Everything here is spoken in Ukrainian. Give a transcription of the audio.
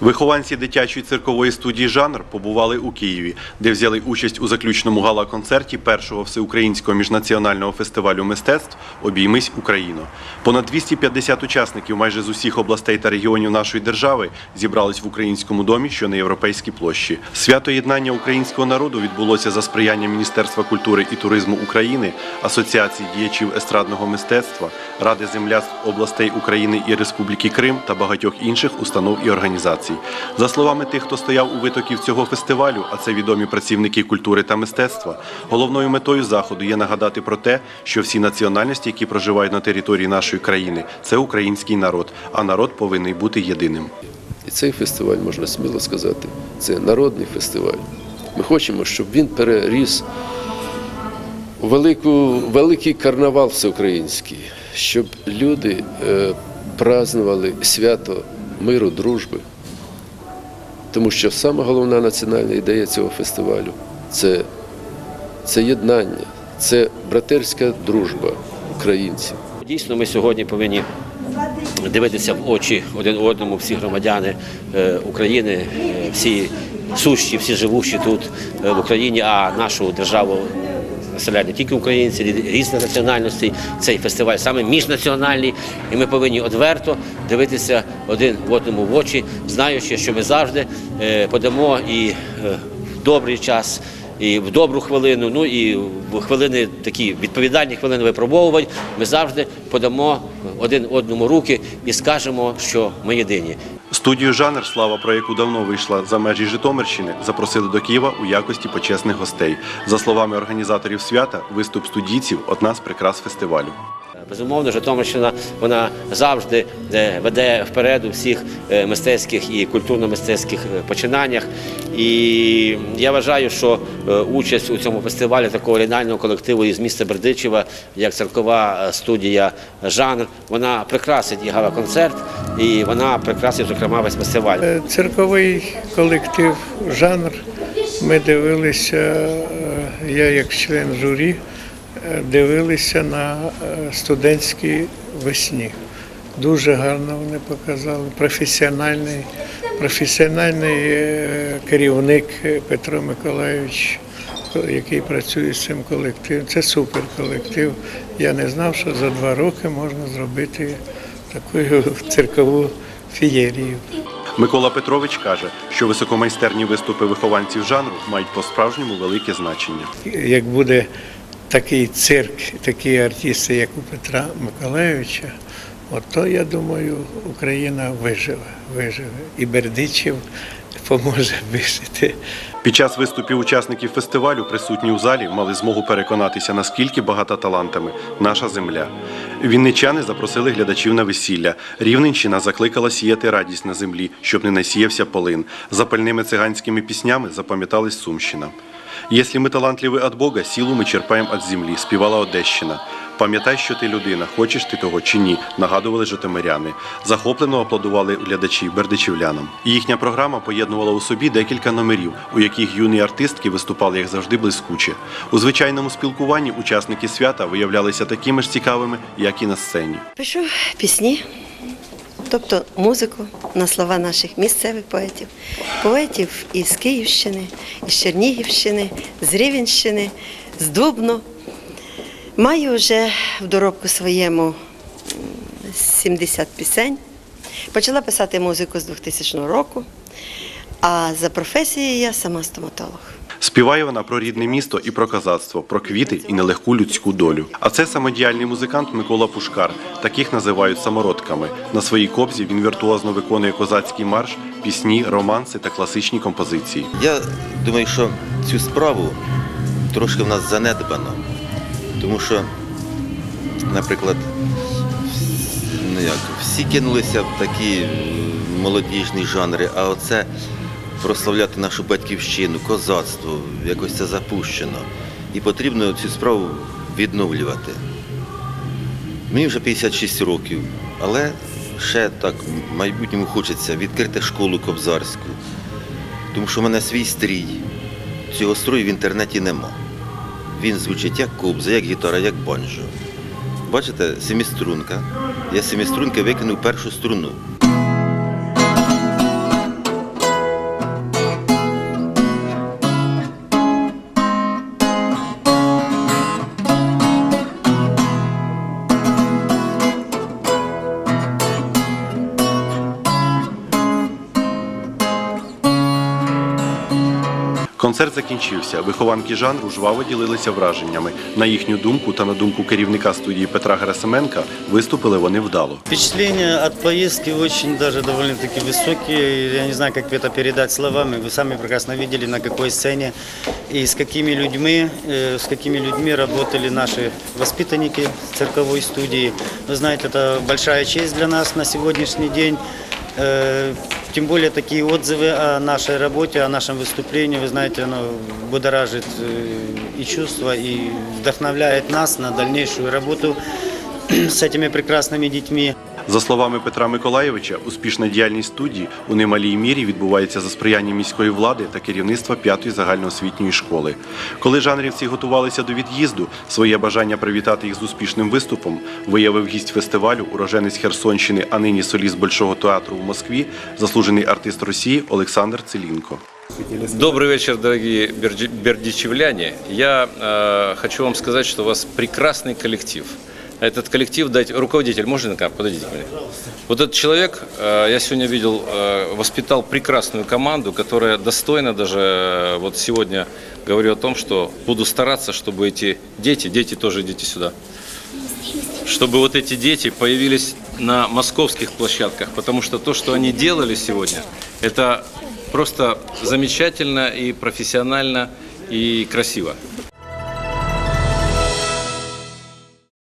Вихованці дитячої циркової студії Жанр побували у Києві, де взяли участь у заключному гала-концерті першого всеукраїнського міжнаціонального фестивалю мистецтв Обіймись Україно. Понад 250 учасників майже з усіх областей та регіонів нашої держави зібрались в українському домі, що на європейській площі. Свято єднання українського народу відбулося за сприяння Міністерства культури і туризму України, Асоціації діячів естрадного мистецтва, Ради земляцтв областей України і Республіки Крим та багатьох інших установ і організацій. За словами тих, хто стояв у витоків цього фестивалю, а це відомі працівники культури та мистецтва, головною метою заходу є нагадати про те, що всі національності, які проживають на території нашої країни, це український народ, а народ повинен бути єдиним. І цей фестиваль, можна сміло сказати, це народний фестиваль. Ми хочемо, щоб він переріс у велику, великий карнавал всеукраїнський, щоб люди е, празнували свято миру, дружби. Тому що саме головна національна ідея цього фестивалю це, це єднання, це братерська дружба українців. Дійсно, ми сьогодні повинні дивитися в очі один одному, всі громадяни е, України, е, всі сущі, всі живущі тут е, в Україні, а нашу державу населяють не тільки українці, різних національностей. Цей фестиваль саме міжнаціональний, і ми повинні одверто дивитися один в одному в очі, знаючи, що ми завжди е, подамо і е, добрий час. І в добру хвилину, ну і в хвилини такі відповідальні хвилини випробовувань, ми завжди подамо один одному руки і скажемо, що ми єдині. Студію Жанр, слава про яку давно вийшла за межі Житомирщини, запросили до Києва у якості почесних гостей. За словами організаторів свята, виступ студійців одна з прикрас фестивалю. Безумовно, Житомирщина вона завжди е, веде вперед у всіх е, мистецьких і культурно-мистецьких е, починаннях. І я вважаю, що участь у цьому фестивалі такого оригінального колективу із міста Бердичева, як церкова е, студія Жанр, вона прикрасить і гала-концерт, і вона прикрасить, зокрема, весь фестиваль. Е, Цирковий колектив жанр. Ми дивилися, е, я як член журі, е, дивилися на е, студентській весні. Дуже гарно вони показали. Професіональний, професіональний е, керівник Петро Миколайович, який працює з цим колективом. Це супер колектив. Я не знав, що за два роки можна зробити таку циркову фієрію. Микола Петрович каже, що високомайстерні виступи вихованців жанру мають по-справжньому велике значення. як буде такий цирк, такі артисти, як у Петра Миколайовича, от то я думаю, Україна виживе, виживе. І Бердичів поможе вижити. Під час виступів учасників фестивалю присутні у залі мали змогу переконатися, наскільки багата талантами наша земля. Вінничани запросили глядачів на весілля. Рівненщина закликала сіяти радість на землі, щоб не насіявся полин. Запальними циганськими піснями запам'яталась Сумщина. Якщо ми талантливі від Бога, силу ми черпаємо від землі, співала Одещина. Пам'ятай, що ти людина, хочеш ти того чи ні, нагадували житомиряни. Захоплено аплодували глядачі бердичівлянам. Їхня програма поєднувала у собі декілька номерів, у яких юні артистки виступали як завжди блискуче. У звичайному спілкуванні учасники свята виявлялися такими ж цікавими, як і на сцені. Пишу пісні, тобто музику на слова наших місцевих поетів, поетів із Київщини, із Чернігівщини, з Рівенщини, з Дубно. Маю вже в доробку своєму м, 70 пісень. Почала писати музику з 2000 року, а за професією я сама стоматолог. Співає вона про рідне місто і про козацтво, про квіти і нелегку людську долю. А це самодіяльний музикант Микола Пушкар. Таких називають самородками. На своїй кобзі він віртуозно виконує козацький марш, пісні, романси та класичні композиції. Я думаю, що цю справу трошки в нас занедбано. Тому що, наприклад, ну як, всі кинулися в такі е, молодіжні жанри, а оце прославляти нашу батьківщину, козацтво, якось це запущено. І потрібно цю справу відновлювати. Мені вже 56 років, але ще так в майбутньому хочеться відкрити школу кобзарську. Тому що в мене свій стрій. Цього строю в інтернеті нема. Він звучить як кубза, як гітара, як бонжо. Бачите, семіструнка. Я з семіструнки викинув першу струну. Концерт закінчився. Вихованки жанру жваво ділилися враженнями. На їхню думку та на думку керівника студії Петра Герасименка виступили вони вдало. Впечатления от поездки очень даже довольно-таки высокие. Я не знаю, как это передать словами. Вы сами прекрасно видели, на какой сцене и с какими людьми, э, с какими людьми работали наши воспитанники цирковой студии. Вы знаете, это большая честь для нас на сегодняшний день. Э, Тем более такие отзывы о нашей работе, о нашем выступлении, вы знаете, оно будоражит э, и чувства, и вдохновляет нас на дальнейшую работу с этими прекрасными детьми. За словами Петра Миколаєвича, успішна діяльність студії у немалій мірі відбувається за сприяння міської влади та керівництва п'ятої загальноосвітньої школи. Коли жанрівці готувалися до від'їзду, своє бажання привітати їх з успішним виступом виявив гість фестивалю, уроженець Херсонщини, а нині соліст Большого театру в Москві, заслужений артист Росії Олександр Целінко. Добрый вечер, дорогие берди- бердичевляне. Я э, хочу вам сказать, что у вас прекрасный коллектив. Этот коллектив, дайте, руководитель, можно камеру? Подойдите ко мне. Вот этот человек, э, я сегодня видел, э, воспитал прекрасную команду, которая достойна даже, э, вот сегодня говорю о том, что буду стараться, чтобы эти дети, дети тоже идите сюда, чтобы вот эти дети появились на московских площадках, потому что то, что они делали сегодня, это просто замечательно и профессионально и красиво.